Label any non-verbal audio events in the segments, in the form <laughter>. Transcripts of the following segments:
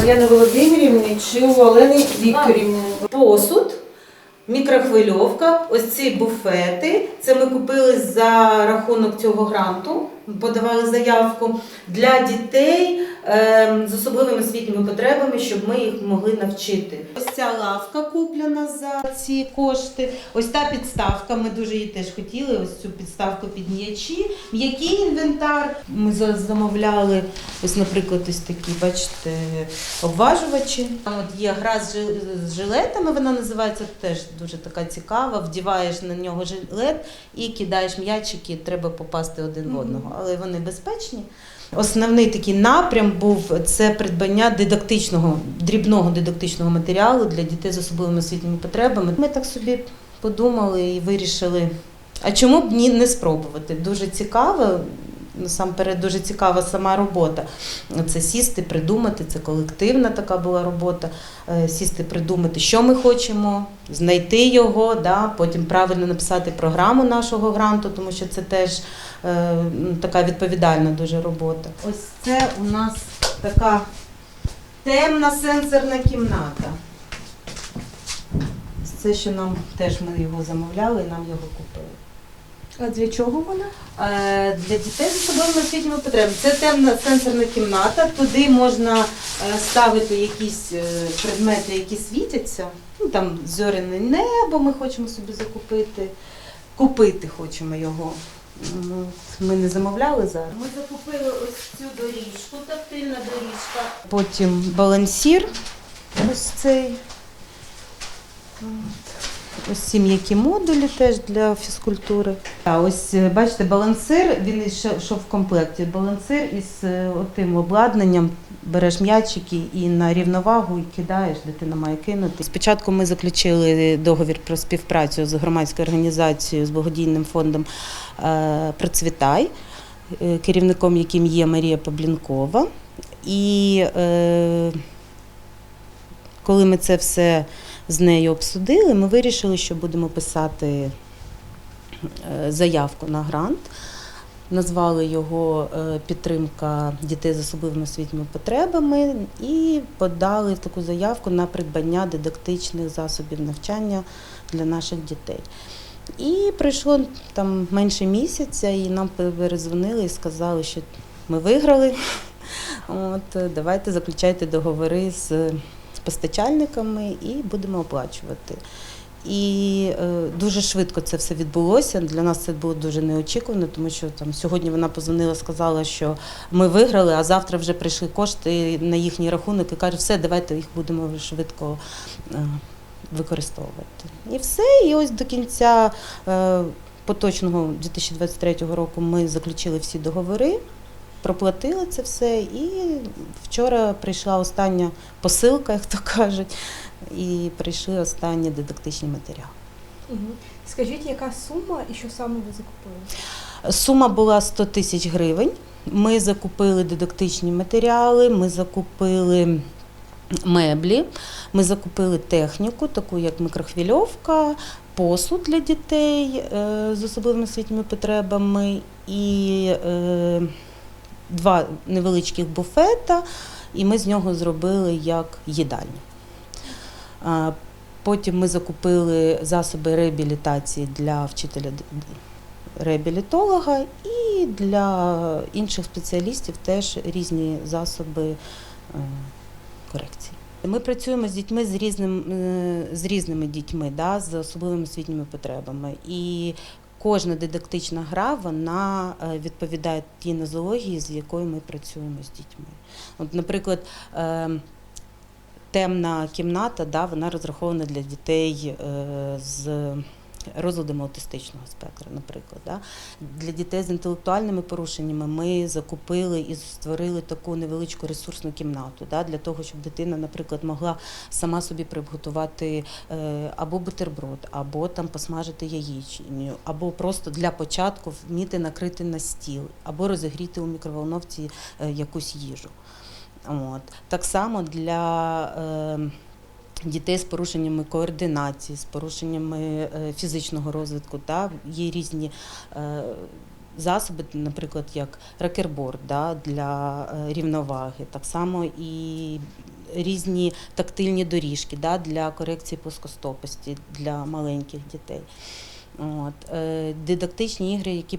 Мар'яни Володимирівни чи у Олени Вікторівни. Посуд, мікрохвильовка, ось ці буфети. Це ми купили за рахунок цього гранту, подавали заявку для дітей е, з особливими освітніми потребами, щоб ми їх могли навчити. Ось ця лавка куплена за ці кошти. Ось та підставка. Ми дуже її теж хотіли. Ось цю підставку під м'ячі. М'який інвентар. Ми замовляли, ось, наприклад, ось такі, бачите, обважувачі. Там от є гра з жилетами, вона називається теж дуже така цікава. Вдіваєш на нього жилет і кидаєш м'ячики, треба попасти один в одного, але вони безпечні. Основний такий напрям був це придбання дидактичного, дрібного дидактичного матеріалу для дітей з особливими освітніми потребами. Ми так собі подумали і вирішили, а чому б ні не спробувати? Дуже цікаво. Насамперед дуже цікава сама робота. Це сісти, придумати, це колективна така була робота. Е, Сісти, придумати, що ми хочемо, знайти його, да, потім правильно написати програму нашого гранту, тому що це теж е, така відповідальна дуже робота. Ось це у нас така темна сенсорна кімната. Це, що нам теж ми його замовляли і нам його купили. А для чого вона? Е, Для дітей з особливими освітніми потребами. Це темна сенсорна кімната. Туди можна е, ставити якісь е, предмети, які світяться. Ну там зоряне небо. Ми хочемо собі закупити. Купити хочемо його. Ми не замовляли зараз. Ми закупили ось цю доріжку, тактильна доріжка. Потім балансір. Ось цей. От. Ось ці м'які модулі теж для фізкультури. А ось е, бачите, балансир, він йшов в комплекті. Балансир із е, тим обладнанням береш м'ячики і на рівновагу і кидаєш, дитина має кинути. Спочатку ми заключили договір про співпрацю з громадською організацією з благодійним фондом е, Процвітай, керівником яким є Марія Паблінкова. І коли ми це все з нею обсудили, ми вирішили, що будемо писати е, заявку на грант. Назвали його е, Підтримка дітей з особливими освітніми потребами і подали таку заявку на придбання дидактичних засобів навчання для наших дітей. І пройшло там менше місяця, і нам перезвонили і сказали, що ми виграли. От, давайте заключайте договори з з постачальниками і будемо оплачувати. І е, дуже швидко це все відбулося. Для нас це було дуже неочікувано, тому що там сьогодні вона позвонила, сказала, що ми виграли, а завтра вже прийшли кошти на їхній рахунок і каже, все, давайте їх будемо швидко е, використовувати. І все. І ось до кінця е, поточного 2023 року ми заключили всі договори. Проплатили це все, і вчора прийшла остання посилка, як то кажуть, і прийшли останні дидактичні матеріали. Угу. Скажіть, яка сума і що саме ви закупили? Сума була 100 тисяч гривень. Ми закупили дидактичні матеріали, ми закупили меблі, ми закупили техніку, таку як мікрохвильовка, посуд для дітей е, з особливими освітніми потребами і е, два невеличких буфета, і ми з нього зробили як їдальню. Потім ми закупили засоби реабілітації для вчителя реабілітолога і для інших спеціалістів теж різні засоби е, корекції. Ми працюємо з дітьми з різним е, з різними дітьми, да, з особливими освітніми потребами. І кожна дидактична гра вона е, відповідає тій нозології, з якою ми працюємо з дітьми. От, наприклад, е, темна кімната, да, вона розрахована для дітей е, з розладами аутистичного спектру, наприклад. Да. Для дітей з інтелектуальними порушеннями ми закупили і створили таку невеличку ресурсну кімнату, да, для того, щоб дитина, наприклад, могла сама собі приготувати е, або бутерброд, або там посмажити яєчню, або просто для початку вміти накрити на стіл, або розігріти у мікроволновці е, якусь їжу. От. Так само для е, дітей з порушеннями координації, з порушеннями е, фізичного розвитку. Та, є різні е, засоби, наприклад, як ракерборд да, для е, рівноваги, так само і різні тактильні доріжки да, для корекції плоскостопості для маленьких дітей. От, е, дидактичні ігри, які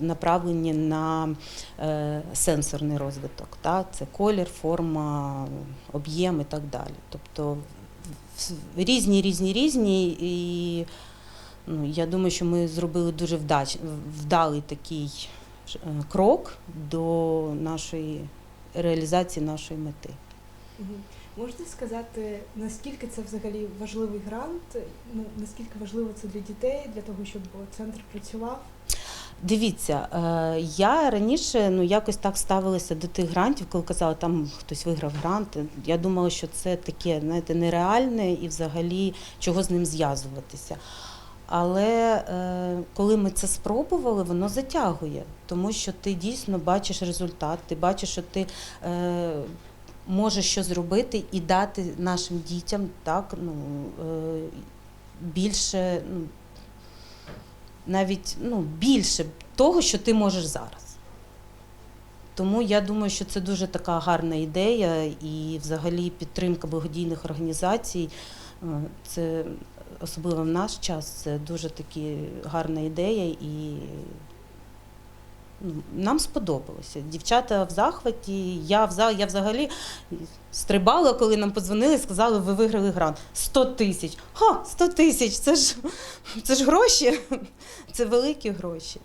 направлені на е, сенсорний розвиток. Та? Це колір, форма, об'єм і так далі. Тобто різні, різні, різні. І ну, я думаю, що ми зробили дуже вдач, вдалий такий е, крок до нашої реалізації нашої мети. Можете сказати, наскільки це взагалі важливий грант? Ну наскільки важливо це для дітей, для того, щоб центр працював? Дивіться, е, я раніше ну якось так ставилася до тих грантів, коли казала, там хтось виграв грант. Я думала, що це таке, знаєте, нереальне і взагалі чого з ним зв'язуватися. Але е, коли ми це спробували, воно затягує, тому що ти дійсно бачиш результат, ти бачиш, що ти е, можеш що зробити і дати нашим дітям так, ну, е, більше. Ну, навіть ну, більше того, що ти можеш зараз. Тому я думаю, що це дуже така гарна ідея, і взагалі підтримка благодійних організацій. е, Це особливо в наш час, це дуже таки гарна ідея, і нам сподобалося. Дівчата в захваті. Я, вза- я взагалі стрибала, коли нам подзвонили сказали, ви виграли грант. 100 тисяч. Ха, 100 тисяч! Це ж, це ж гроші. Це великі гроші.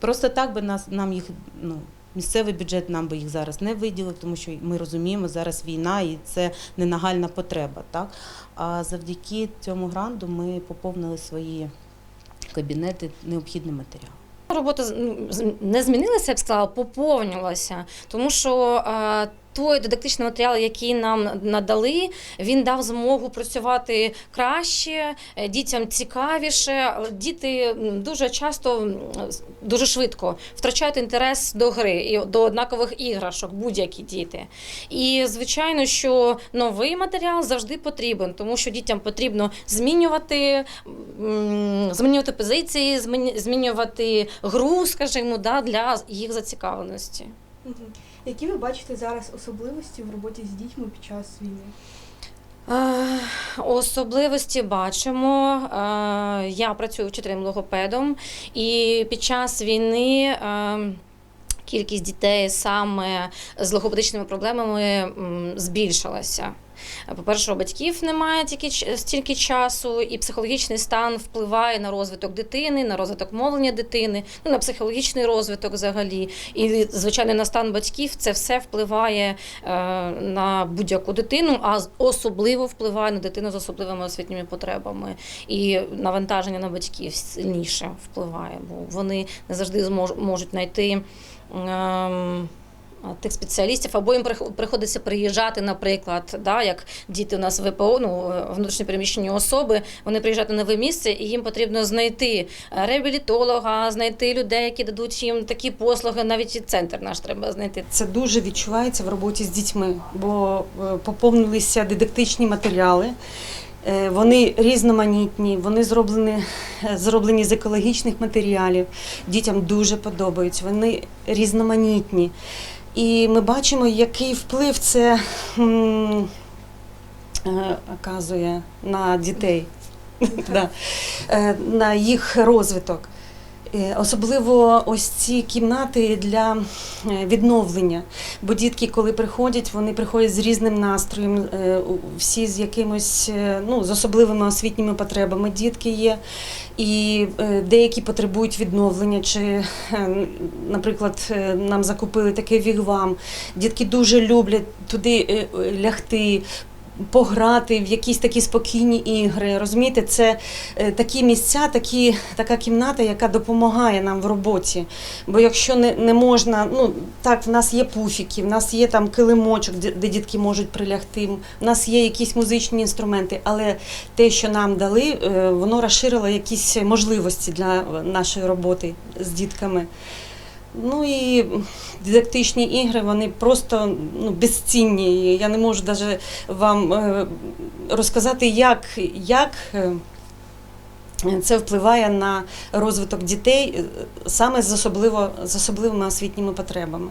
Просто так би нас нам їх ну. Місцевий бюджет нам би їх зараз не виділив, тому що ми розуміємо, зараз війна і це не нагальна потреба. Так? А завдяки цьому гранту ми поповнили свої кабінети необхідним матеріалом. Робота ну, не змінилася, я б сказала, поповнювалася, тому що е, той дидактичний матеріал, який нам надали, він дав змогу працювати краще, е, дітям цікавіше. Діти дуже часто дуже швидко втрачають інтерес до гри і до однакових іграшок, будь-які діти. І звичайно, що новий матеріал завжди потрібен, тому що дітям потрібно змінювати, змінювати позиції, змінювати гру, скажімо, да, для їх зацікавленості. Які ви бачите зараз особливості в роботі з дітьми під час війни? Е, Особливості бачимо. Е, Я працюю вчителем логопедом, і під час війни. е, Кількість дітей саме з логопедичними проблемами збільшилася. По-перше, у батьків немає тільки стільки часу, і психологічний стан впливає на розвиток дитини, на розвиток мовлення дитини, ну на психологічний розвиток взагалі. І звичайно, на стан батьків це все впливає е, на будь-яку дитину, а особливо впливає на дитину з особливими освітніми потребами. І навантаження на батьків сильніше впливає, бо вони не завжди можуть знайти. Ем, Тих спеціалістів, або їм прих- приходиться приїжджати, наприклад, да, як діти у нас ВПО, ну внутрішньопереміщені особи, вони приїжджають на нове місце, і їм потрібно знайти е, реабілітолога, знайти людей, які дадуть їм такі послуги, навіть і центр наш треба знайти. Це дуже відчувається в роботі з дітьми, бо е, поповнилися дидактичні матеріали. Е, Вони різноманітні, вони зроблені, е, зроблені з екологічних матеріалів. Дітям дуже подобаються, вони різноманітні. І ми бачимо, який вплив це е, оказує на дітей. <laughs> Е, на їх розвиток. Е, Особливо ось ці кімнати для е, відновлення. Бо дітки, коли приходять, вони приходять з різним настроєм, е, всі з якимось ну, з особливими освітніми потребами дітки є. І деякі потребують відновлення, чи, наприклад, нам закупили такий вігвам. Дітки дуже люблять туди лягти. Пограти в якісь такі спокійні ігри. Розумієте, це е, такі місця, такі, така кімната, яка допомагає нам в роботі. Бо якщо не, не можна, ну так, в нас є пуфіки, в нас є там килимочок, де, дітки можуть прилягти, в нас є якісь музичні інструменти, але те, що нам дали, е, воно розширило якісь можливості для нашої роботи з дітками. Ну і дидактичні ігри, вони просто ну, безцінні. Я не можу навіть вам е, розказати, як, як е, це впливає на розвиток дітей е, саме з, особливо, з особливими освітніми потребами.